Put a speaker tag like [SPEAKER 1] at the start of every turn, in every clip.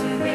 [SPEAKER 1] to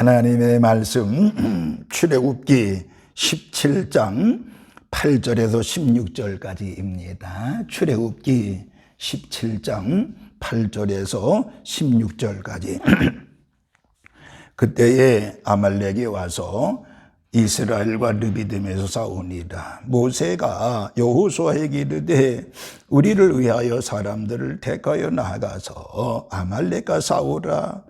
[SPEAKER 1] 하나님의 말씀 출애굽기 17장 8절에서 16절까지입니다. 출애굽기 17장 8절에서 16절까지 그때에 아말렉이 와서 이스라엘과 르비딤에서 싸우니라. 모세가 여호수아에게 이르되 우리를 위하여 사람들을 택하여 나가서 아말렉과 싸우라.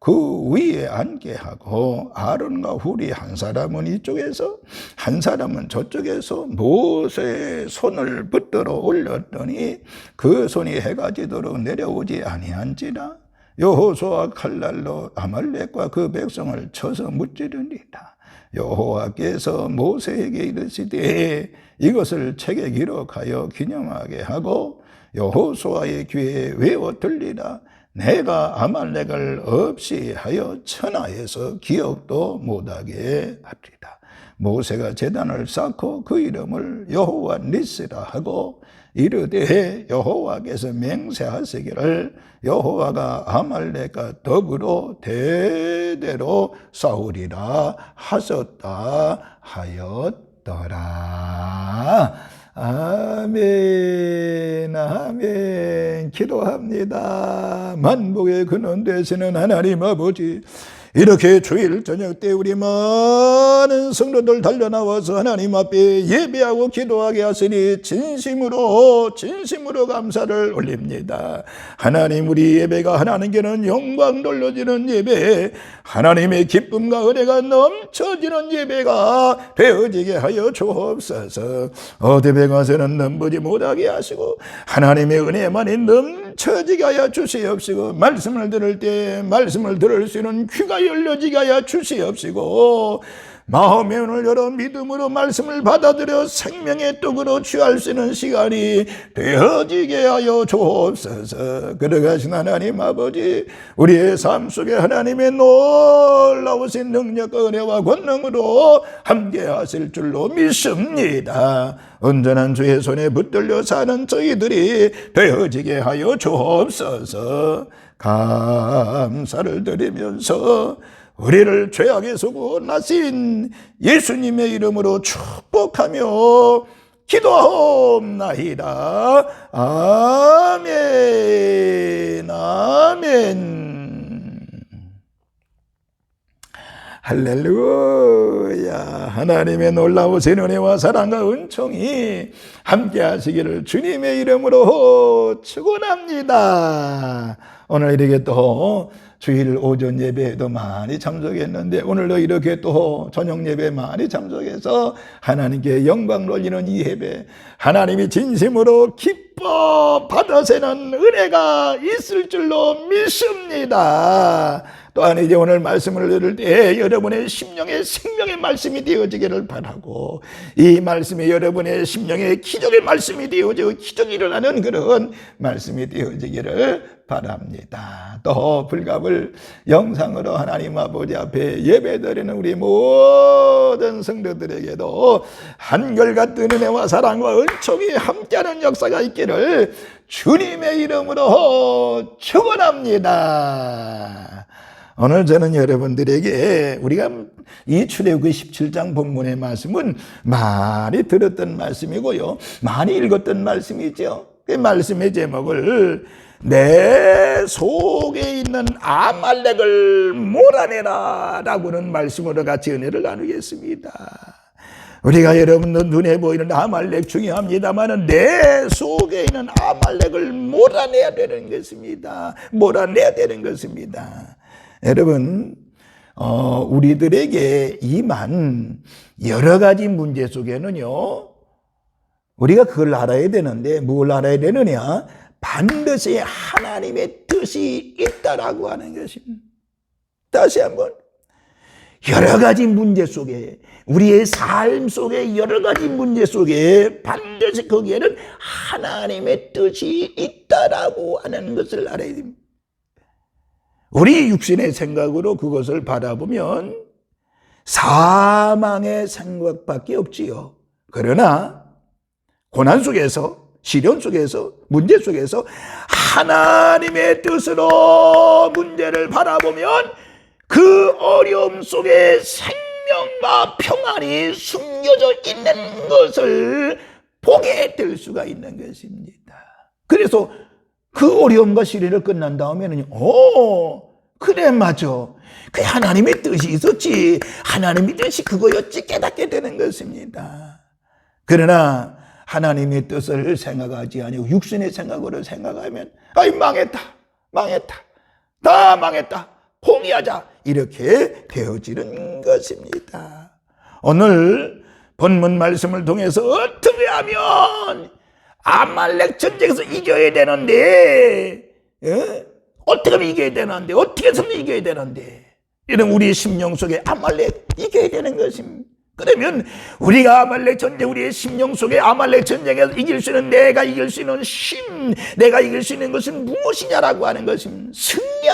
[SPEAKER 1] 그 위에 앉게 하고 아론과 훌이 한 사람은 이쪽에서 한 사람은 저쪽에서 모세의 손을 붙들어 올렸더니 그 손이 해가 지도록 내려오지 아니한지라 여호수아 칼날로 아말렉과 그 백성을 쳐서 무찌르니라. 여호와께서 모세에게 이르시되 이것을 책에 기록하여 기념하게 하고 여호수아의 귀에 외워 들리라 내가 아말렉을 없이 하여 천하에서 기억도 못하게 하리라. 모세가 제단을 쌓고 그 이름을 여호와 니스라 하고 이르되 여호와께서 맹세하시기를 여호와가 아말렉과 더불어 대대로 싸우리라 하셨다 하였더라. 아멘, 아멘. 기도합니다. 만복의 근원 되시는 하나님 아버지. 이렇게 주일 저녁 때 우리 많은 성도들 달려나와서 하나님 앞에 예배하고 기도하게 하시니 진심으로 진심으로 감사를 올립니다. 하나님 우리 예배가 하나님께는 영광 돌려지는 예배 하나님의 기쁨과 은혜가 넘쳐지는 예배가 되어지게 하여 주옵소서 어디에 가서는 넘보지 못하게 하시고 하나님의 은혜만이 넘쳐지게 하여 주시옵시고 말씀을 들을 때 말씀을 들을 수 있는 귀가 열려지게 하여 주시옵시고 마음의 문을 열어 믿음으로 말씀을 받아들여 생명의 떡으로 취할 수 있는 시간이 되어지게 하여 주옵소서. 그러가신 하나님 아버지, 우리의 삶 속에 하나님의 놀라우신 능력과 은혜와 권능으로 함께 하실 줄로 믿습니다. 온전한 주의 손에 붙들려 사는 저희들이 되어지게 하여 주옵소서. 감사를 드리면서 우리를 죄악에서 구원하신 예수님의 이름으로 축복하며 기도하옵나이다. 아멘, 아멘. 할렐루야. 하나님의 놀라우신 은혜와 사랑과 은총이 함께 하시기를 주님의 이름으로 축원합니다. 오늘 이렇게 또 주일 오전 예배에도 많이 참석했는데 오늘도 이렇게 또 저녁 예배 많이 참석해서 하나님께 영광 돌리는 이 예배 하나님이 진심으로 기뻐 받아세는 은혜가 있을 줄로 믿습니다. 또한 이제 오늘 말씀을 들을 때 여러분의 심령의 생명의 말씀이 되어지기를 바라고 이 말씀이 여러분의 심령의 기적의 말씀이 되어지고 기적이 일어나는 그런 말씀이 되어지기를 바랍니다. 또 불갑을 영상으로 하나님 아버지 앞에 예배드리는 우리 모든 성도들에게도 한결같은 은혜와 사랑과 은총이 함께하는 역사가 있기를 주님의 이름으로 축원합니다. 오늘 저는 여러분들에게 우리가 이 출애굽기 17장 본문의 말씀은 많이 들었던 말씀이고요. 많이 읽었던 말씀이죠. 그 말씀의 제목을 내 속에 있는 아말렉을 몰아내라 라고는 말씀으로 같이 은혜를 나누겠습니다. 우리가 여러분들 눈에 보이는 아말렉 중요합니다만 내 속에 있는 아말렉을 몰아내야 되는 것입니다. 몰아내야 되는 것입니다. 여러분, 어, 우리들에게 임한 여러 가지 문제 속에는요, 우리가 그걸 알아야 되는데, 뭘 알아야 되느냐? 반드시 하나님의 뜻이 있다라고 하는 것입니다. 다시 한번. 여러 가지 문제 속에 우리의 삶 속에 여러 가지 문제 속에 반드시 거기에는 하나님의 뜻이 있다라고 하는 것을 알아야 됩니다. 우리 육신의 생각으로 그것을 바라보면 사망의 생각밖에 없지요. 그러나 고난 속에서 시련 속에서 문제 속에서 하나님의 뜻으로 문제를 바라보면 그 어려움 속에 생명과 평안이 숨겨져 있는 것을 보게 될 수가 있는 것입니다. 그래서 그 어려움과 시련을 끝난 다음에는 오 그래 맞아 그 하나님의 뜻이 있었지 하나님의 뜻이 그거였지 깨닫게 되는 것입니다. 그러나 하나님의 뜻을 생각하지 아니고 육신의 생각으로 생각하면 아이 망했다 망했다 다 망했다 포기하자 이렇게 되어지는 것입니다. 오늘 본문 말씀을 통해서 어떻게 하면 아말렉 전쟁에서 이겨야 되는데 예? 어떻게 하면 이겨야 되는데 어떻게 해서는 이겨야 되는데 이런 우리 심령 속에 아말렉 이겨야 되는 것입니다. 그러면 우리가 아말렉 전쟁 우리의 심령 속에 아말렉 전쟁에서 이길 수 있는 내가 이길 수 있는 힘 내가 이길 수 있는 것은 무엇이냐라고 하는 것입니다.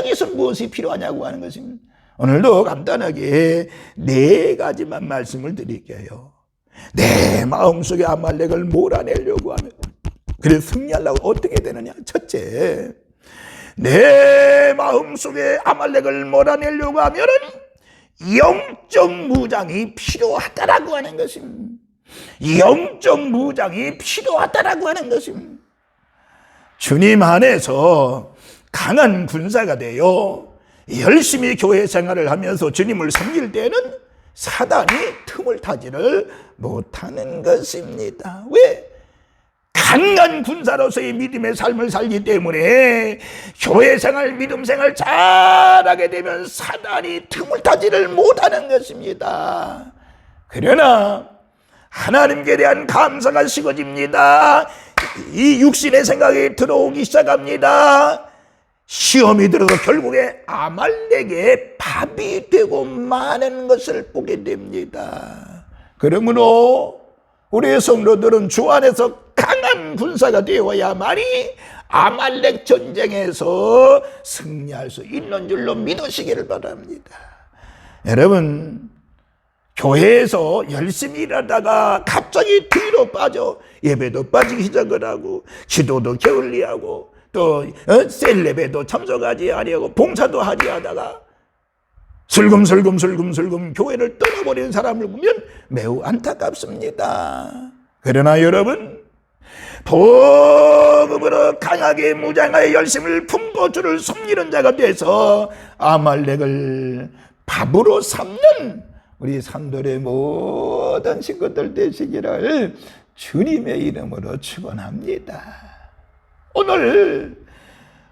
[SPEAKER 1] 위해서 무엇이 필요하냐고 하는 것입니다. 오늘도 간단하게 네 가지만 말씀을 드릴게요. 내 마음속에 아말렉을 몰아내려고 하면 그래서 승리하려고 어떻게 되느냐? 첫째, 내 마음속에 아말렉을 몰아내려고 하면은 영적 무장이 필요하다라고 하는 것입니다. 영적 무장이 필요하다라고 하는 것입니다. 주님 안에서 강한 군사가 되어 열심히 교회 생활을 하면서 주님을 섬길 때는 사단이 틈을 타지를 못하는 것입니다. 왜? 강한 군사로서의 믿음의 삶을 살기 때문에 교회 생활, 믿음 생활 잘하게 되면 사단이 틈을 타지를 못하는 것입니다. 그러나 하나님께 대한 감사가 식어집니다. 이 육신의 생각이 들어오기 시작합니다. 시험이 들어서 결국에 아말렉의 밥이 되고 마는 것을 보게 됩니다. 그러므로 우리의 성도들은 주 안에서 강한 군사가 되어야만이 아말렉 전쟁에서 승리할 수 있는 줄로 믿으시기를 바랍니다. 여러분, 교회에서 열심히 일하다가 갑자기 뒤로 빠져 예배도 빠지기 시작을 하고 기도도 게을리하고 또 어? 셀레배도 참석하지 아니하고 봉사도 하지 하다가 슬금슬금 슬금슬금 교회를 떠나버리는 사람을 보면 매우 안타깝습니다. 그러나 여러분 복음으로 강하게 무장하여 열심을 품고 주를 섬기는 자가 돼서 아말렉을 밥으로 삼는 우리 산돌의 모든 식구들 되시기를 주님의 이름으로 축원합니다. 오늘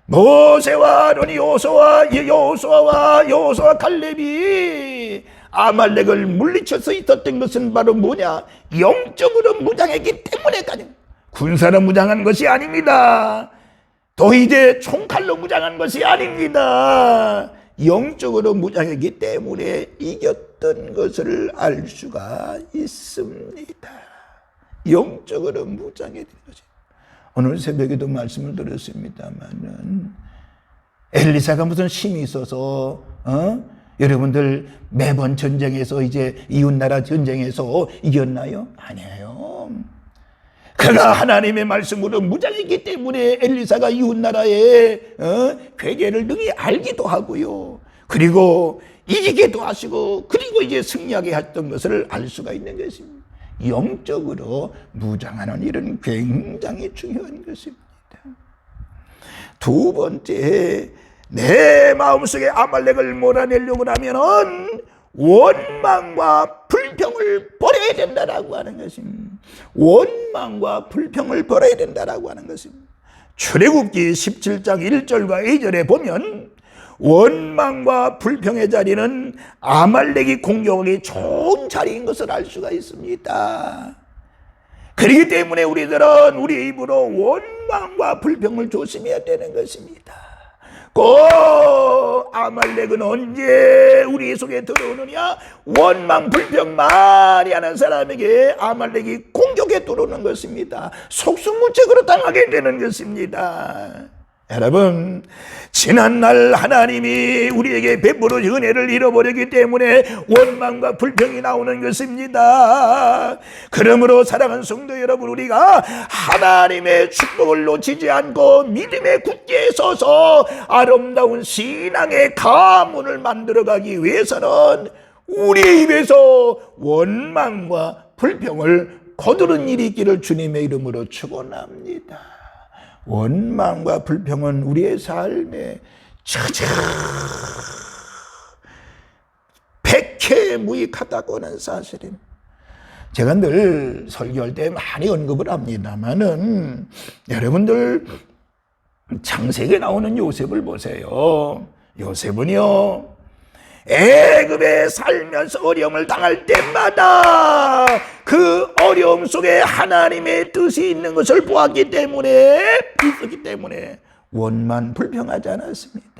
[SPEAKER 1] 모세와 아론이 요소와 요소와 요소와 갈렙이 아말렉을 물리쳐서 있었던 것은 바로 뭐냐? 영적으로 무장했기 때문에까지 군사로 무장한 것이 아닙니다. 도이대 총칼로 무장한 것이 아닙니다. 영적으로 무장했기 때문에 이겼던 것을 알 수가 있습니다. 영적으로 무장했던 것이. 오늘 새벽에도 말씀을 드렸습니다만은 엘리사가 무슨 힘이 있어서 어? 여러분들 매번 전쟁에서 이제 이웃 나라 전쟁에서 이겼나요? 아니에요. 그가 하나님의 말씀으로 무장했기 때문에 엘리사가 이웃 나라의 어? 괴계를 능히 알기도 하고요. 그리고 이기기도 하시고 그리고 이제 승리하게 했던 것을 알 수가 있는 것입니다. 영적으로 무장하는 일은 굉장히 중요한 것입니다. 두 번째, 내 마음속에 아말렉을 몰아내려고 하면은 원망과 불평을 버려야 된다라고 하는 것입니다. 원망과 불평을 버려야 된다라고 하는 것입니다. 출애굽기 17장 1절과 2절에 보면 원망과 불평의 자리는 아말렉이 공격하기 좋은 자리인 것을 알 수가 있습니다. 그렇기 때문에 우리들은 우리 입으로 원망과 불평을 조심해야 되는 것입니다. 꼭 아말렉은 언제 우리 속에 들어오느냐? 원망 불평 많이 하는 사람에게 아말렉이 공격에 들어오는 것입니다. 속수무책으로 당하게 되는 것입니다 여러분 지난날 하나님이 우리에게 베풀어 은혜를 잃어버렸기 때문에 원망과 불평이 나오는 것입니다 그러므로 사랑하는 성도 여러분 우리가 하나님의 축복을 놓치지 않고 믿음에 굳게 서서 아름다운 신앙의 가문을 만들어가기 위해서는 우리 입에서 원망과 불평을 거두는 일이 있기를 주님의 이름으로 축원합니다. 원망과 불평은 우리의 삶에 처자 백해무익하다고 하는 사실입니다. 제가 늘 설교할 때 많이 언급을 합니다만은 여러분들 창세기에 나오는 요셉을 보세요. 요셉은요. 애굽에 살면서 어려움을 당할 때마다 그 어려움 속에 하나님의 뜻이 있는 것을 보았기 때문에 있었기 때문에 원만 불평하지 않았습니다.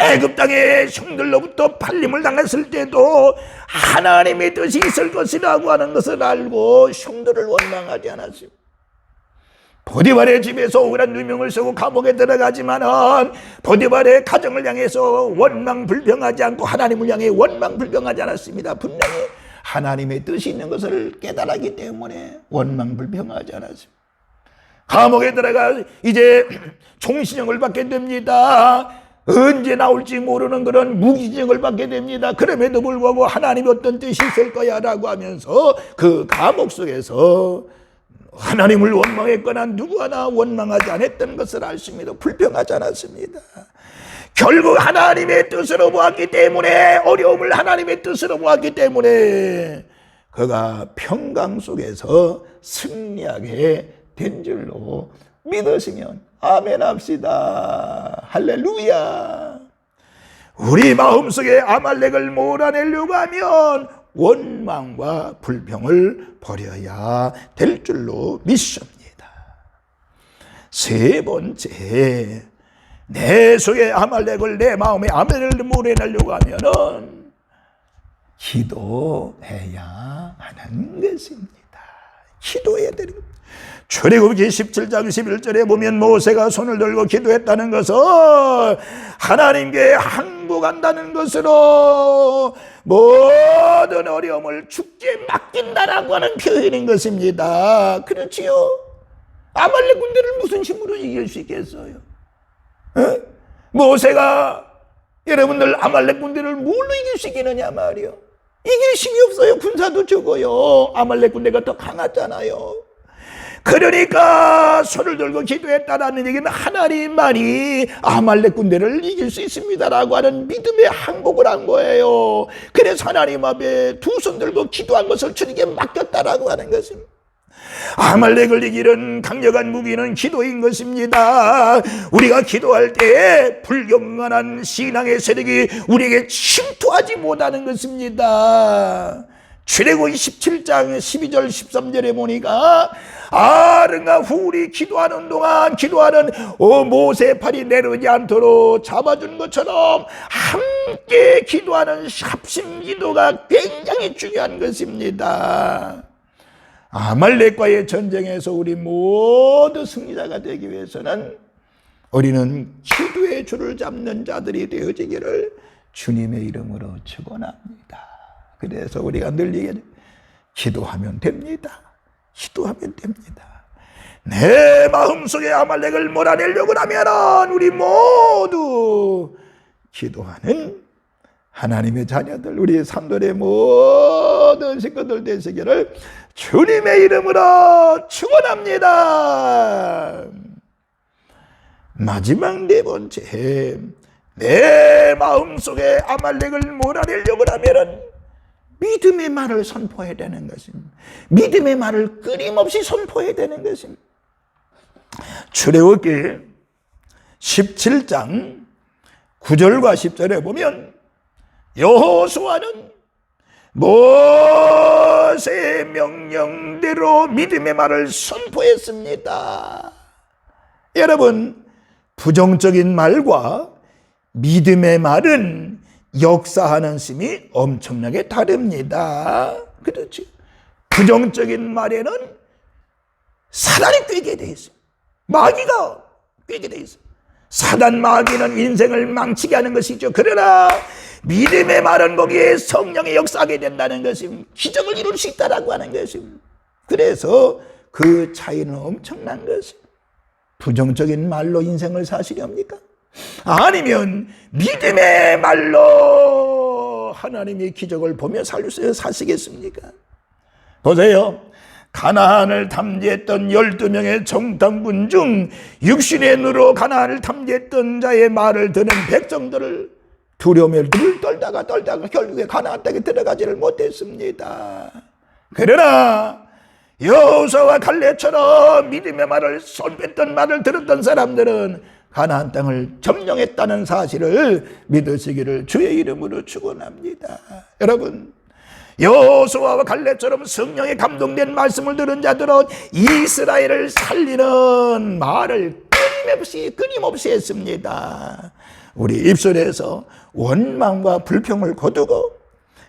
[SPEAKER 1] 애굽 땅의 형들로부터 팔림을 당했을 때도 하나님의 뜻이 있을 것이라고 하는 것을 알고 형들을 원망하지 않았습니다. 보디발의 집에서 억울한 누명을 쓰고 감옥에 들어가지만은 보디발의 가정을 향해서 원망 불평하지 않고 하나님을 향해 원망 불평하지 않았습니다. 분명히 하나님의 뜻이 있는 것을 깨달았기 때문에 원망 불평하지 않았습니다. 감옥에 들어가 이제 총신형을 받게 됩니다. 언제 나올지 모르는 그런 무기징역을 받게 됩니다. 그럼에도 불구하고 하나님이 어떤 뜻이 있을 거야 라고 하면서 그 감옥 속에서 하나님을 원망했거나 누구 하나 원망하지 않았던 것을 알습니다. 불평하지 않았습니다. 결국 하나님의 뜻으로 보았기 때문에 어려움을 하나님의 뜻으로 보았기 때문에 그가 평강 속에서 승리하게 된 줄로 믿으시면 아멘 합시다. 할렐루야. 우리 마음속에 아말렉을 몰아내려고 하면 원망과 불평을 버려야 될 줄로 믿습니다. 세 번째, 내 속에 아말렉을 내 마음에 아말렉을 몰아내려고 하면은 기도해야 하는 것입니다. 기도해야 되는. 출애굽기 17장 11절에 보면 모세가 손을 들고 기도했다는 것은 하나님께 항복한다는 것으로 모든 어려움을 죽게 맡긴다라고 하는 표현인 것입니다. 그렇지요? 아말렉 군대를 무슨 힘으로 이길 수 있겠어요? 에? 모세가 여러분들 아말렉 군대를 뭘로 이길 수 있겠느냐 말이요. 이길 힘이 없어요. 군사도 적어요. 아말렉 군대가 더 강하잖아요. 그러니까 손을 들고 기도했다라는 얘기는 하나님만이 아말렉 군대를 이길 수 있습니다라고 하는 믿음의 항복을 한 거예요. 그래서 하나님 앞에 두 손 들고 기도한 것을 주님께 맡겼다라고 하는 것입니다. 아말렉을 이기는 강력한 무기는 기도인 것입니다. 우리가 기도할 때 불경건한 신앙의 세력이 우리에게 침투하지 못하는 것입니다. 출애굽 17장 12절 13절에 보니까 아른과 후리 기도하는 동안 기도하는 어, 모세 팔이 내려오지 않도록 잡아준 것처럼 함께 기도하는 합심 기도가 굉장히 중요한 것입니다. 아말렉과의 전쟁에서 우리 모두 승리자가 되기 위해서는 우리는 기도의 줄을 잡는 자들이 되어지기를 주님의 이름으로 축원합니다. 그래서 우리가 늘 얘기하죠. 기도하면 됩니다. 기도하면 됩니다. 내 마음속에 아말렉을 몰아내려고 하면 우리 모두 기도하는 하나님의 자녀들, 우리 산돌의 모든 식구들 되시기를 주님의 이름으로 축원합니다. 마지막 네 번째, 내 마음속에 아말렉을 몰아내려고 하면은 믿음의 말을 선포해야 되는 것입니다. 믿음의 말을 끊임없이 선포해야 되는 것입니다. 출애굽기 17장 9절과 10절에 보면 여호수아는 모세의 명령대로 믿음의 말을 선포했습니다. 여러분 부정적인 말과 믿음의 말은 역사하는 심이 엄청나게 다릅니다. 그렇지. 부정적인 말에는 사단이 꿰게 돼 있어요. 마귀가 꿰게 돼 있어요. 사단 마귀는 인생을 망치게 하는 것이죠. 그러나 믿음의 말은 거기에 성령의 역사하게 된다는 것임. 기적을 이룰 수 있다라고 하는 것임. 그래서 그 차이는 엄청난 것임. 부정적인 말로 인생을 사시렵니까? 아니면 믿음의 말로 하나님의 기적을 보며 살 사시겠습니까? 보세요. 가나안을 탐지했던 12명의 정탐군 중 육신의 눈으로 가나안을 탐지했던 자의 말을 듣는 백성들을 두려움에 눈을 떨다가 떨다가 결국에 가나안 땅에 들어가지를 못했습니다. 그러나 여호수아와 갈레처럼 믿음의 말을 손뺐던 말을 들었던 사람들은 가나안 땅을 점령했다는 사실을 믿으시기를 주의 이름으로 축원합니다. 여러분 여호수아와 갈렙처럼 성령에 감동된 말씀을 들은 자들은 이스라엘을 살리는 말을 끊임없이 끊임없이 했습니다. 우리 입술에서 원망과 불평을 거두고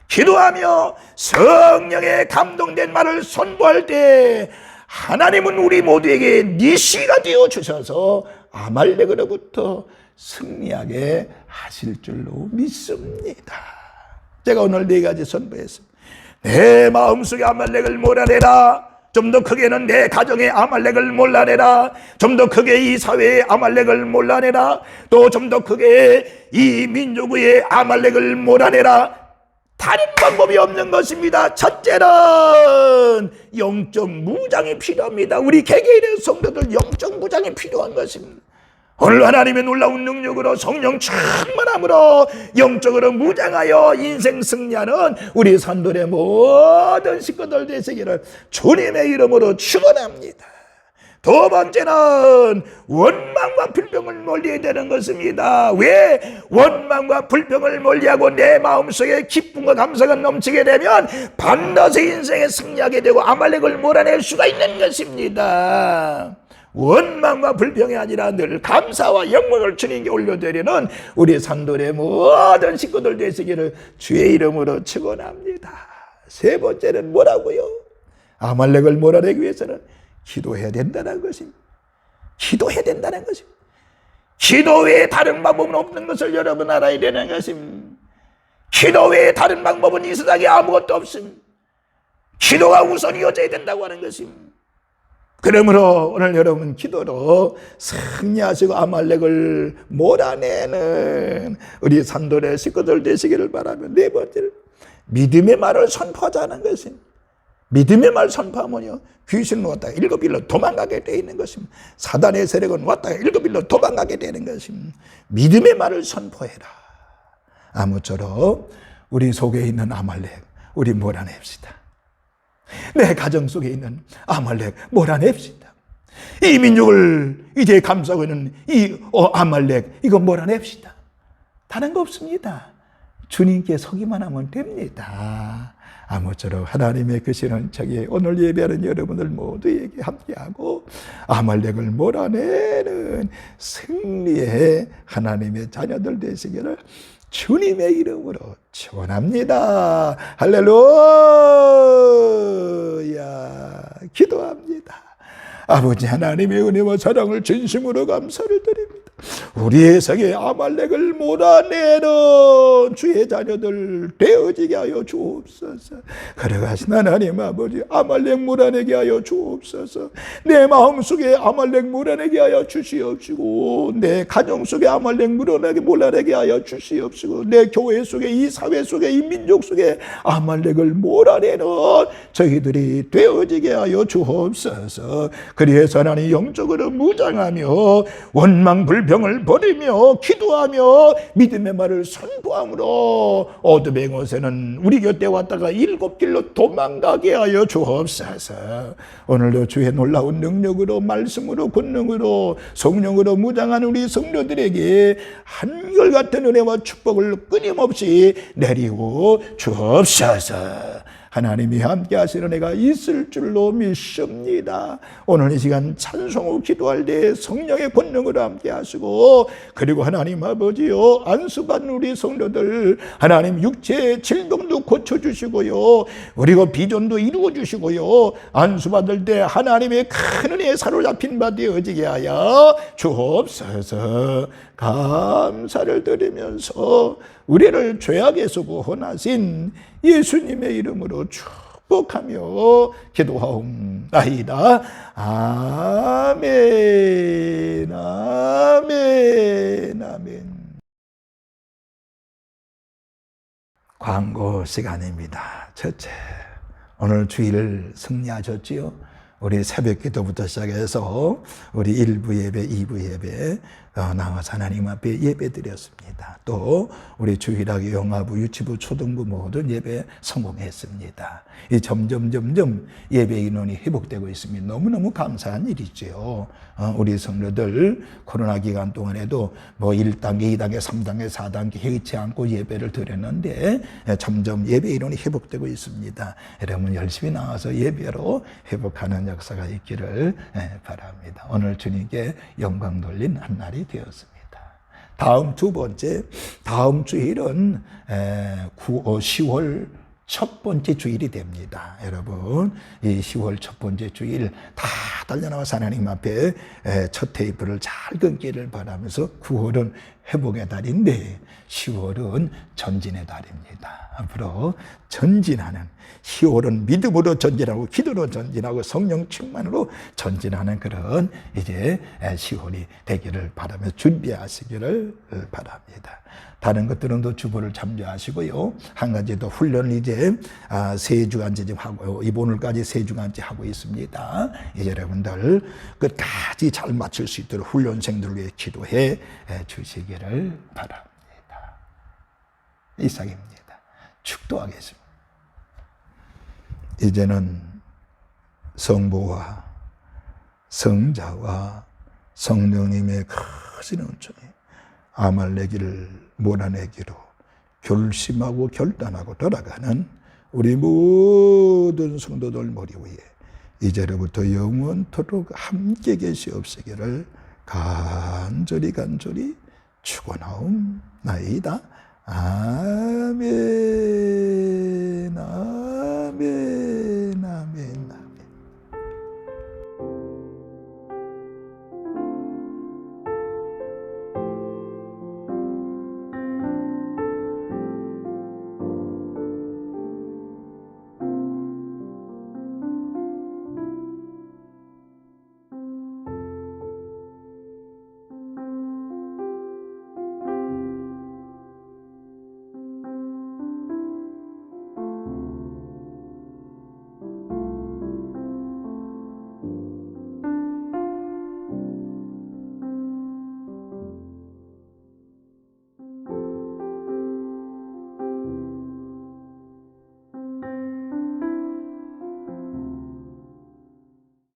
[SPEAKER 1] 기도하며 성령에 감동된 말을 선포할 때 하나님은 우리 모두에게 니시가 되어 주셔서 아말렉으로부터 승리하게 하실 줄로 믿습니다. 제가 오늘 네 가지 선포했습니다. 내 마음속에 아말렉을 몰아내라. 좀 더 크게는 내 가정의 아말렉을 몰라내라. 좀 더 크게 이 사회의 아말렉을 몰라내라. 또 좀 더 크게 이 민족의 아말렉을 몰아내라. 다른 방법이 없는 것입니다. 첫째는 영적 무장이 필요합니다. 우리 개개인의 성도들 영적 무장이 필요한 것입니다. 오늘 하나님의 놀라운 능력으로 성령 충만함으로 영적으로 무장하여 인생 승리하는 우리 산돌의 모든 식구들 되시기를 주님의 이름으로 축원합니다. 두 번째는 원망과 불평을 멀리해야 되는 것입니다. 왜 원망과 불평을 멀리하고 내 마음속에 기쁨과 감사가 넘치게 되면 반드시 인생에 승리하게 되고 아말렉을 몰아낼 수가 있는 것입니다. 원망과 불평이 아니라 늘 감사와 영광을 주님께 올려드리는 우리 산돌의 모든 식구들 되시기를 주의 이름으로 축원합니다. 세 번째는 뭐라고요? 아말렉을 몰아내기 위해서는 기도해야 된다는 것입니다. 기도해야 된다는 것입니다. 기도 외에 다른 방법은 없는 것을 여러분 알아야 되는 것입니다. 기도 외에 다른 방법은 이 세상에 아무것도 없습니다. 기도가 우선이어져야 된다고 하는 것입니다. 그러므로 오늘 여러분 기도로 승리하시고 아말렉을 몰아내는 우리 산돌의 식구들 되시기를 바라며 네 번째는 믿음의 말을 선포하자는 것입니다. 믿음의 말 선포하면요 귀신은 왔다 일곱 일로 도망가게 되어 있는 것입니다. 사단의 세력은 왔다 일곱 일로 도망가게 되는 것입니다. 믿음의 말을 선포해라. 아무쪼록 우리 속에 있는 아말렉 우리 몰아냅시다. 내 가정 속에 있는 아말렉 몰아냅시다. 이 민족을 이제 감싸고 있는 이 어, 아말렉 이거 몰아냅시다. 다른 거 없습니다. 주님께 서기만 하면 됩니다. 아무쪼록 하나님의 크신 척이 오늘 예배하는 여러분들 모두에게 함께하고 아말렉을 몰아내는 승리의 하나님의 자녀들 되시기를 주님의 이름으로 축원합니다. 할렐루야. 기도합니다. 아버지 하나님의 은혜와 사랑을 진심으로 감사를 드립니다. 우리의 성에 아말렉을 몰아내는 주의 자녀들 되어지게 하여 주옵소서. 걸어가신 하나님 아버지 아말렉 몰아내게 하여 주옵소서. 내 마음속에 아말렉 몰아내게 하여 주시옵시고 내 가정 속에 아말렉 몰아내게 몰아내게 하여 주시옵시고 내 교회 속에 이 사회 속에 이 민족 속에 아말렉을 몰아내는 저희들이 되어지게 하여 주옵소서. 그리해서 하나님 영적으로 무장하며 원망 불평 을 버리며 기도하며 믿음의 말을 선포함으로 어둠의 곳에는 우리 곁에 왔다가 일곱 길로 도망가게 하여 주옵소서. 오늘도 주의 놀라운 능력으로 말씀으로 권능으로 성령으로 무장한 우리 성도들에게 한결같은 은혜와 축복을 끊임없이 내리고 주옵소서. 하나님이 함께 하시는 내가 있을 줄로 믿습니다. 오늘 이 시간 찬송 후 기도할 때 성령의 권능으로 함께 하시고 그리고 하나님 아버지요 안수받는 우리 성도들 하나님 육체의 질병도 고쳐주시고요 우리가 비전도 이루어주시고요 안수받을 때 하나님의 큰 은혜에 사로잡힌 바 되어지게 하여 주옵소서 감사를 드리면서 우리를 죄악에서 구원하신 예수님의 이름으로 축복하며 기도하옵나이다. 아멘, 아멘, 아멘. 광고 시간입니다. 첫째, 오늘 주일 승리하셨지요? 우리 새벽 기도부터 시작해서 우리 1부 예배, 2부 예배 어, 나와서 하나님 앞에 예배 드렸습니다. 또 우리 주일학교 영화부, 유치부, 초등부 모든 예배 성공했습니다. 이 점점 점점 예배 인원이 회복되고 있습니다. 너무너무 감사한 일이죠. 어, 우리 성도들 코로나 기간 동안에도 뭐 1단계, 2단계, 3단계, 4단계 해치 않고 예배를 드렸는데 예, 점점 예배 인원이 회복되고 있습니다. 여러분 열심히 나와서 예배로 회복하는 역사가 있기를 예, 바랍니다. 오늘 주님께 영광 돌린 한 날이 되었습니다. 다음 두 번째, 다음 주일은 9, 10월 첫 번째 주일이 됩니다. 여러분, 이 10월 첫 번째 주일 다 달려나와서 하나님 앞에 첫 테이프를 잘 끊기를 바라면서 9월은 회복의 달인데 10월은 전진의 달입니다. 앞으로 전진하는 10월은 믿음으로 전진하고 기도로 전진하고 성령 충만으로 전진하는 그런 이제 10월이 되기를 바라며 준비하시기를 바랍니다. 다른 것들은 또 주보를 참조하시고요. 한 가지 더 훈련을 이제 아, 세 주간째 지금 하고 이번을까지 세 주간째 하고 있습니다. 이제 여러분들 끝까지 잘 마칠 수 있도록 훈련생들을 위해 기도해 주시기 를 바랍니다. 이상입니다. 축도하겠습니다. 이제는 성부와 성자와 성령님의 크신 은총이 아말레기를 몰아내기로 결심하고 결단하고 돌아가는 우리 모든 성도들 머리 위에 이제로부터 영원토록 함께 계시옵시기를 간절히 간절히 축원하옵나이다. 아멘.